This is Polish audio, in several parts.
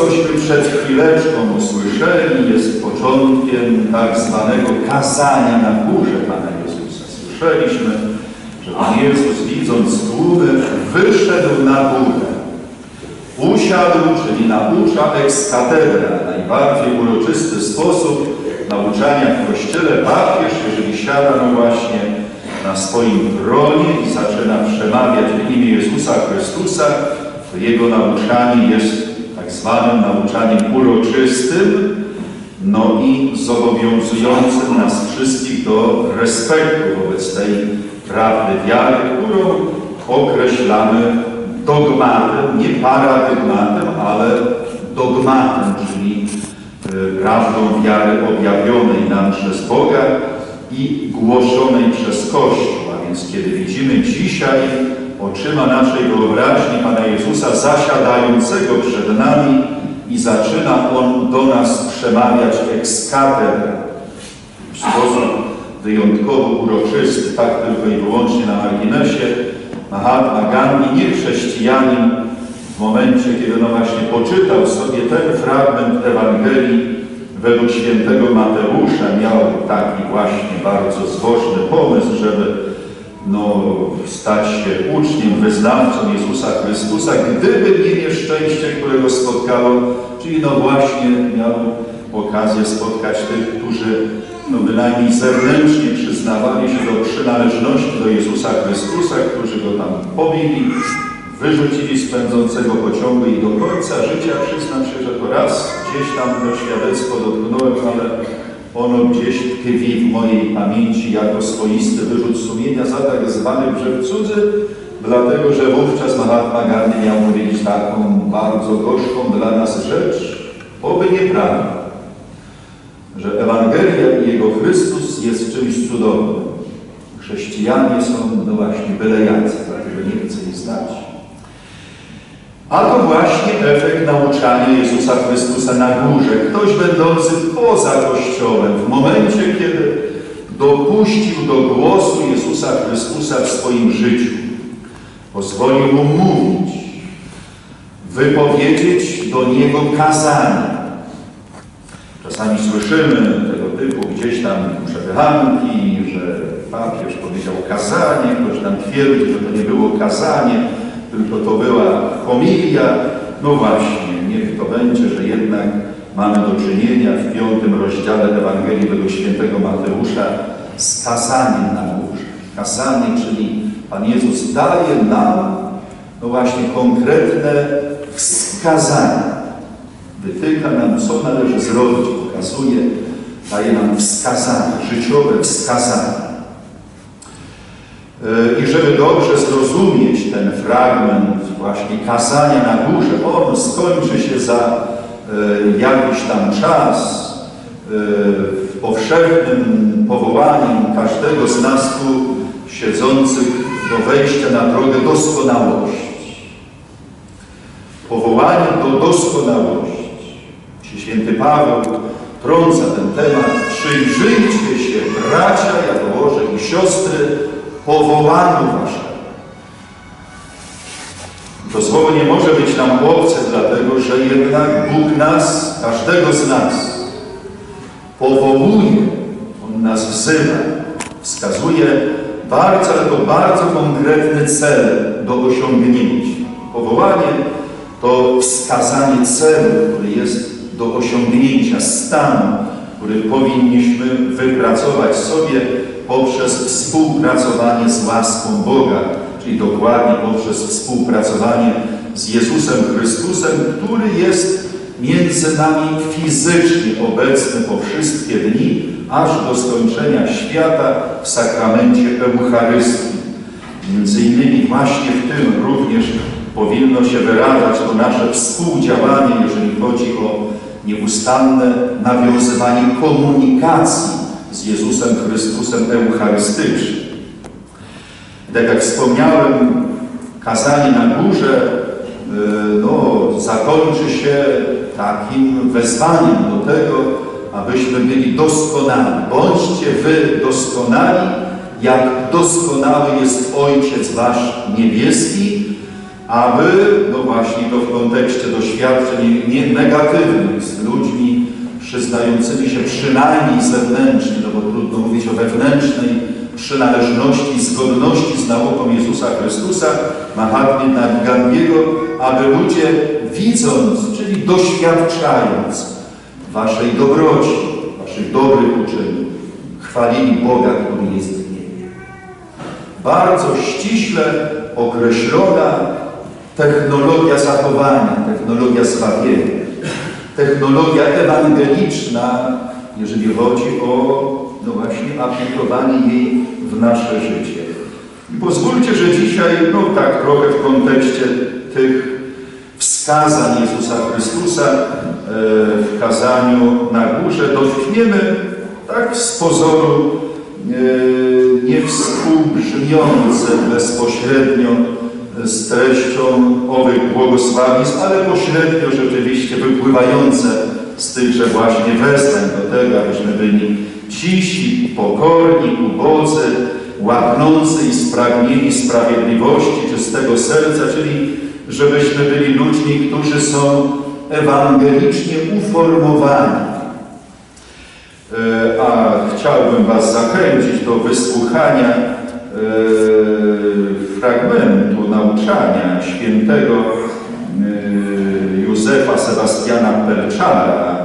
cośmy przed chwileczką usłyszeli, jest początkiem tak zwanego kazania na górze Pana Jezusa. Słyszeliśmy, że Pan Jezus widząc tłumy wyszedł na górę. Usiadł, czyli naucza ex najbardziej uroczysty sposób nauczania w Kościele. Papież, jeżeli siada no właśnie na swoim tronie i zaczyna przemawiać w imię Jezusa Chrystusa, to jego nauczanie jest tak zwanym nauczaniem uroczystym, no i zobowiązującym nas wszystkich do respektu wobec tej prawdy wiary, którą określamy dogmatem, nie paradygmatem, ale dogmatem, czyli y, prawdą wiary objawionej nam przez Boga i głoszonej przez Kościół. A więc kiedy widzimy dzisiaj oczyma naszej wyobraźni Pana Jezusa zasiadającego przed nami i zaczyna On do nas przemawiać cathedra w sposób wyjątkowo uroczysty, tak tylko i wyłącznie na marginesie. Mahatma Gandhi, nie chrześcijanin, w momencie, kiedy no właśnie poczytał sobie ten fragment Ewangelii według świętego Mateusza, miał taki właśnie bardzo zwożny pomysł, żeby no, stać się uczniem, wyznawcą Jezusa Chrystusa, gdyby nie nieszczęście, którego spotkało, czyli no właśnie miał okazję spotkać tych, którzy no bynajmniej zewnętrznie przyznawali się do przynależności do Jezusa Chrystusa, którzy go tam pobili, wyrzucili z pędzącego pociągu i do końca życia przyznam się, że to raz gdzieś tam to świadectwo ale ono gdzieś tkwi w mojej pamięci jako swoisty wyrzut sumienia za tak zwany grzech cudzy, dlatego że wówczas Mahatma Gandhi miał powiedzieć taką bardzo gorzką dla nas rzecz, oby nieprawda, że Ewangelia i jego Chrystus jest czymś cudownym. Chrześcijanie są no właśnie byle jacy, dlatego nie chcę ich znać. A to właśnie efekt nauczania Jezusa Chrystusa na górze. Ktoś będący poza Kościołem, w momencie, kiedy dopuścił do głosu Jezusa Chrystusa w swoim życiu, pozwolił mu mówić, wypowiedzieć do Niego kazanie. Czasami słyszymy tego typu gdzieś tam przepychanki, że papież powiedział kazanie, ktoś tam twierdzi, że to nie było kazanie, tylko to była homilia. No właśnie, niech to będzie, że jednak mamy do czynienia w piątym rozdziale Ewangelii według świętego Mateusza z kazaniem na górze. Kazanie, czyli Pan Jezus daje nam no właśnie konkretne wskazania. Wytyka nam, co należy zrobić, pokazuje, daje nam wskazania, życiowe wskazania. I żeby dobrze zrozumieć ten fragment właśnie kazania na górze, on skończy się za jakiś tam czas powszechnym powołaniem każdego z nas tu siedzących do wejścia na drogę doskonałości. Powołanie do doskonałości. Święty Paweł trąca ten temat. Przyjrzyjcie się, bracia, jak i siostry, powołaniu waszemu. To słowo nie może być nam obce, dlatego że jednak Bóg nas, każdego z nas, powołuje. On nas wzywa, wskazuje bardzo, ale to bardzo konkretny cel do osiągnięcia. Powołanie to wskazanie celu, który jest do osiągnięcia stanu, który powinniśmy wypracować sobie poprzez współpracowanie z łaską Boga, czyli dokładnie poprzez współpracowanie z Jezusem Chrystusem, który jest między nami fizycznie obecny po wszystkie dni, aż do skończenia świata w sakramencie Eucharystii. Między innymi właśnie w tym również powinno się wyrażać to nasze współdziałanie, jeżeli chodzi o nieustanne nawiązywanie komunikacji z Jezusem Chrystusem Eucharystycznym. Tak jak wspomniałem, kazanie na górze no, zakończy się takim wezwaniem do tego, abyśmy byli doskonali. Bądźcie wy doskonali, jak doskonały jest Ojciec Wasz Niebieski, aby, no właśnie to w kontekście doświadczeń nie negatywnych przyznającymi się przynajmniej zewnętrznie, no bo trudno mówić o wewnętrznej przynależności, zgodności z nauką Jezusa Chrystusa, Mahatmy Gandiego, aby ludzie widząc, czyli doświadczając Waszej dobroci, Waszych dobrych uczynków, chwalili Boga, który jest w niebie. Bardzo ściśle określona technologia zachowania, technologia zbawienia, technologia ewangeliczna, jeżeli chodzi o no właśnie aplikowanie jej w nasze życie. I pozwólcie, że dzisiaj, no tak trochę w kontekście tych wskazań Jezusa Chrystusa e, w kazaniu na górze dotkniemy tak z pozoru e, nie współbrzmiące bezpośrednio z treścią owych błogosławieństw, ale pośrednio rzeczywiście wypływające z tychże właśnie wezwań do tego, abyśmy byli cisi, pokorni, ubodzy, łaknący i spragnieni sprawiedliwości, czystego serca, czyli żebyśmy byli ludźmi, którzy są ewangelicznie uformowani. E, a chciałbym Was zachęcić do wysłuchania e, fragmentu nauczania świętego e, Józefa Sebastiana Pelczara,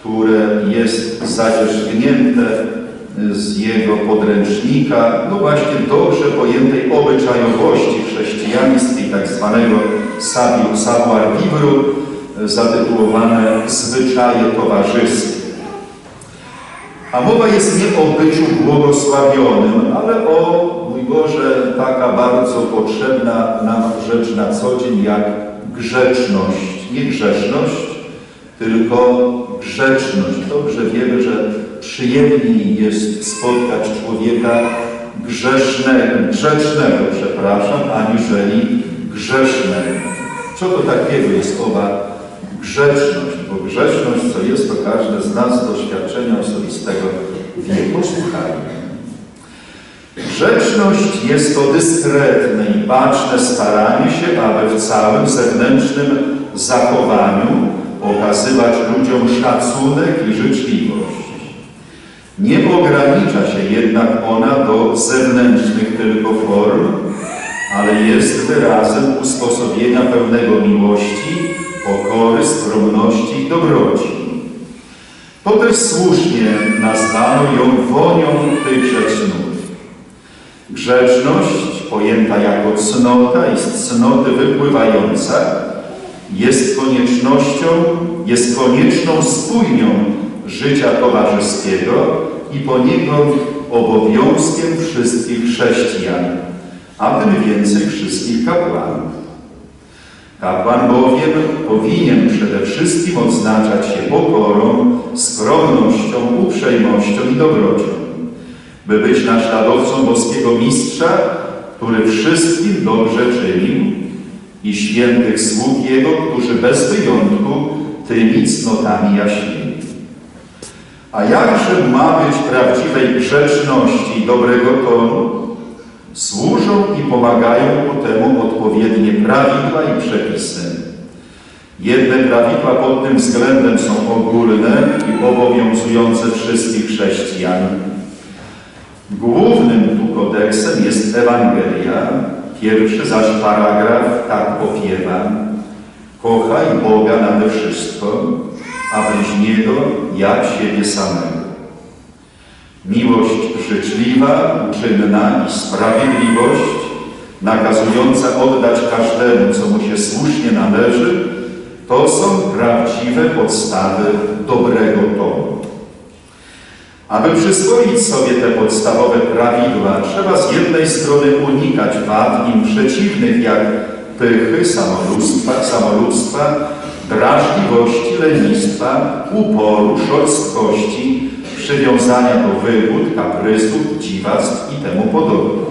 które jest zadzierzgnięte z jego podręcznika, no właśnie dobrze pojętej obyczajowości w chrześcijaństwie, tak zwanego savoir vivre, zatytułowane Zwyczaje towarzyskie. A mowa jest nie o byciu błogosławionym, ale o, mój Boże, taka bardzo potrzebna nam rzecz na co dzień jak grzeczność. Nie grzeszność, tylko grzeczność. Dobrze wiemy, że przyjemniej jest spotkać człowieka grzesznego, grzecznego, przepraszam, aniżeli grzesznego. Co to takiego jest owa grzeczność? Bo grzeczność, co jest, to każdy z nas doświadczenia osobistego wie. Posłuchajmy. Grzeczność jest to dyskretne i baczne staranie się, aby w całym zewnętrznym zachowaniu okazywać ludziom szacunek i życzliwość. Nie ogranicza się jednak ona do zewnętrznych tylko form, ale jest wyrazem usposobienia pełnego miłości, pokory, skromności i dobroci. To też słusznie nazwano ją wonią tychże cnót. Grzeczność, pojęta jako cnota i z cnoty wypływająca, jest koniecznością, jest konieczną spójnią życia towarzyskiego i poniekąd obowiązkiem wszystkich chrześcijan, a tym więcej wszystkich kapłanów. Kapłan bowiem powinien przede wszystkim odznaczać się pokorą, skromnością, uprzejmością i dobrocią, by być naśladowcą boskiego mistrza, który wszystkim dobrze czynił i świętych sług Jego, którzy bez wyjątku tymi cnotami jaśnili. A jakże ma być prawdziwej grzeczności i dobrego tonu? Służą i pomagają ku temu odpowiednie prawidła i przepisy. Jedne prawidła pod tym względem są ogólne i obowiązujące wszystkich chrześcijan. Głównym tu kodeksem jest Ewangelia, Pierwszy zaś paragraf tak powiewa. Kochaj Boga nade wszystko, a bliźniego jak siebie samego. Miłość życzliwa, uczynna i sprawiedliwość, nakazująca oddać każdemu, co mu się słusznie należy, to są prawdziwe podstawy dobrego tonu. Aby przyswoić sobie te podstawowe prawidła, trzeba z jednej strony unikać wad im przeciwnych, jak pychy, samolubstwa, samolubstwa drażliwości, lenistwa, uporu, szorstkości, przywiązania do wygód, kaprysów, dziwactw i temu podobnych.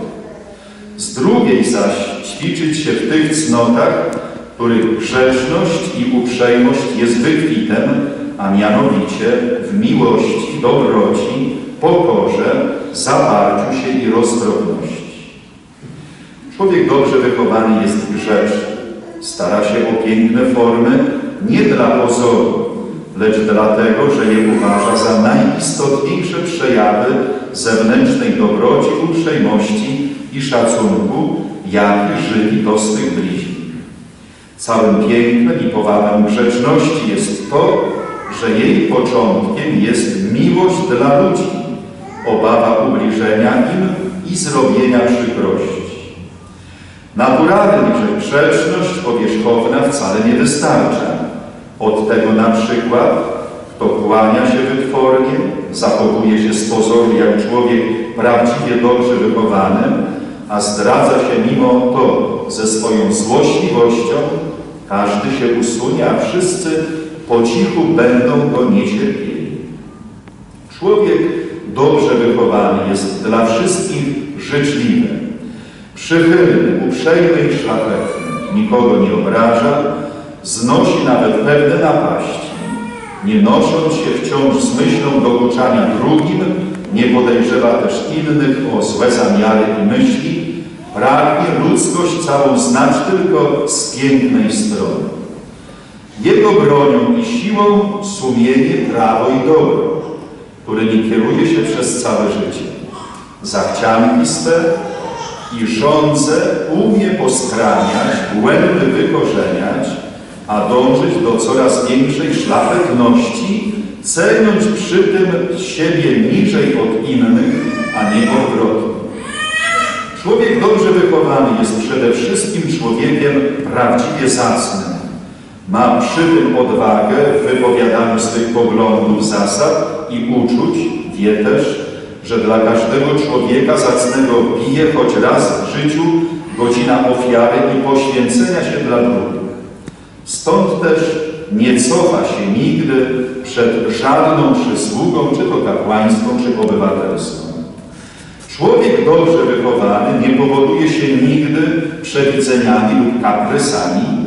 Z drugiej zaś ćwiczyć się w tych cnotach, których grzeczność i uprzejmość jest wykwitem, a mianowicie w miłości, dobroci, pokorze, zawarciu się i roztropności. Człowiek dobrze wychowany jest grzeczny. Stara się o piękne formy nie dla pozoru, lecz dlatego, że je uważa za najistotniejsze przejawy zewnętrznej dobroci, uprzejmości i szacunku, jaki żywi do swych bliźnich. Całym pięknem i powabem grzeczności jest to, że jej początkiem jest miłość dla ludzi, obawa ubliżenia im i zrobienia przykrości. Naturalnie, że grzeczność powierzchowna wcale nie wystarcza. Od tego na przykład, kto kłania się wytwornie, zachowuje się z pozoru jak człowiek prawdziwie dobrze wychowany, a zdradza się mimo to ze swoją złośliwością, każdy się usunie, a wszyscy po cichu będą go niecierpieli. Człowiek dobrze wychowany jest dla wszystkich życzliwy, przychylny, uprzejmy i szlachetny, nikogo nie obraża, znosi nawet pewne napaści, nie nosząc się wciąż z myślą dokuczania drugim, nie podejrzewa też innych o złe zamiary i myśli, pragnie ludzkość całą znać tylko z pięknej strony. Jego bronią i siłą sumienie, prawo i dobro, którymi kieruje się przez całe życie. Zachcianki swe i żądze umie poskraniać, błędy wykorzeniać, a dążyć do coraz większej szlachetności, ceniąc przy tym siebie niżej od innych, a nie odwrotnie. Człowiek dobrze wychowany jest przede wszystkim człowiekiem prawdziwie zacnym. Ma przy tym odwagę w wypowiadaniu swych poglądów, zasad i uczuć. Wie też, że dla każdego człowieka zacnego bije choć raz w życiu godzina ofiary i poświęcenia się dla drugich. Stąd też nie cofa się nigdy przed żadną przysługą, czy to kapłańską, czy obywatelską. Człowiek dobrze wychowany nie powoduje się nigdy przewidzeniami lub kaprysami.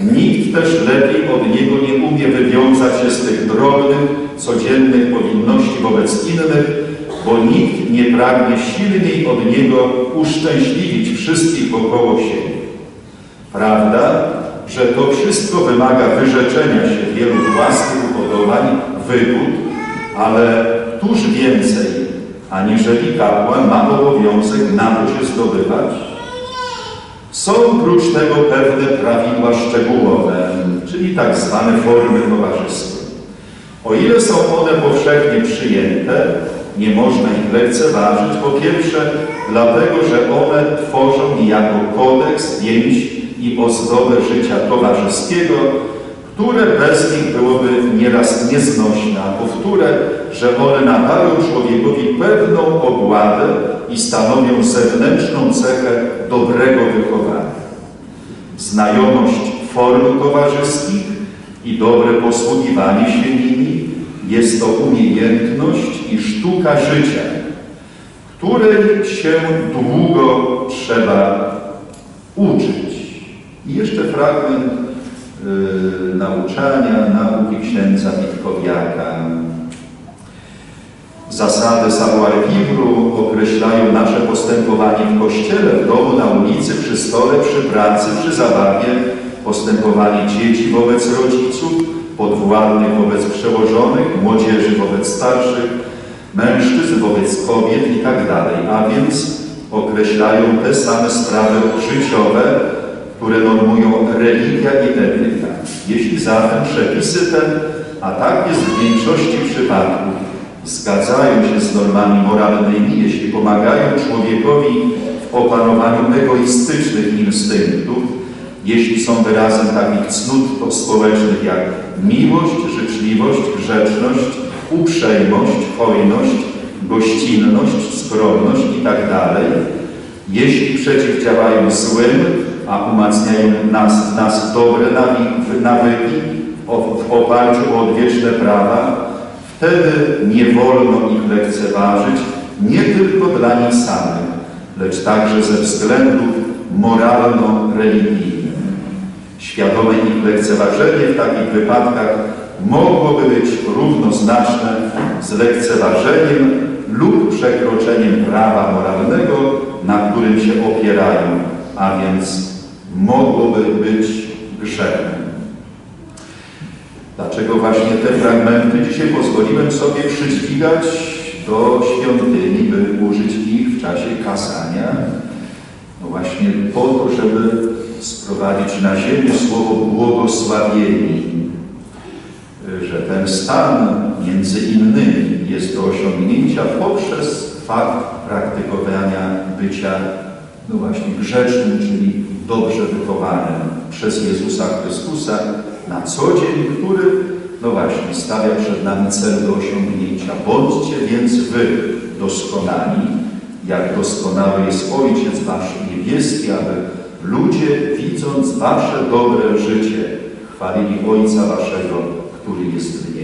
Nikt też lepiej od niego nie umie wywiązać się z tych drobnych, codziennych powinności wobec innych, bo nikt nie pragnie silniej od niego uszczęśliwić wszystkich wokoło siebie. Prawda, że to wszystko wymaga wyrzeczenia się wielu własnych upodobań, wygód, ale tuż więcej, aniżeli kapłan ma obowiązek na to się zdobywać. Są prócz tego pewne prawidła szczegółowe, czyli tak zwane formy towarzyskie. O ile są one powszechnie przyjęte, nie można ich lekceważyć. Po pierwsze, dlatego, że one tworzą niejako kodeks, więź i ozdobę życia towarzyskiego, które bez nich byłoby nieraz nieznośne, a powtórę, że one nadają człowiekowi pewną ogładę i stanowią zewnętrzną cechę dobrego wychowania. Znajomość form towarzyskich i dobre posługiwanie się nimi jest to umiejętność i sztuka życia, której się długo trzeba uczyć. I jeszcze fragment yy, nauczania, nauki księdza Witkowiaka. Zasady savoir vivre określają nasze postępowanie w kościele, w domu, na ulicy, przy stole, przy pracy, przy zabawie, postępowanie dzieci wobec rodziców, podwładnych wobec przełożonych, młodzieży wobec starszych, mężczyzn wobec kobiet i tak dalej. A więc określają te same sprawy życiowe, które normują religia i etyka. Jeśli zatem przepisy te, a tak jest w większości przypadków, zgadzają się z normami moralnymi, jeśli pomagają człowiekowi w opanowaniu egoistycznych instynktów, jeśli są wyrazem takich cnót społecznych jak miłość, życzliwość, grzeczność, uprzejmość, hojność, gościnność, skromność itd. Jeśli przeciwdziałają złym, a umacniają nas, nas dobre nawyki w oparciu o odwieczne prawa, wtedy nie wolno ich lekceważyć nie tylko dla nich samych, lecz także ze względów moralno-religijnych. Świadome ich lekceważenie w takich wypadkach mogłoby być równoznaczne z lekceważeniem lub przekroczeniem prawa moralnego, na którym się opierają, a więc mogłoby być grzechem. Dlaczego właśnie te fragmenty dzisiaj pozwoliłem sobie przydźwigać do świątyni, by użyć ich w czasie kazania? No właśnie po to, żeby sprowadzić na ziemię słowo błogosławieni, że ten stan między innymi jest do osiągnięcia poprzez fakt praktykowania bycia no właśnie grzecznym, czyli dobrze wychowanym przez Jezusa Chrystusa na co dzień, który no właśnie stawia przed nami cel do osiągnięcia. Bądźcie więc wy doskonali, jak doskonały jest Ojciec Wasz niebieski, aby ludzie, widząc Wasze dobre życie, chwalili Ojca Waszego, który jest w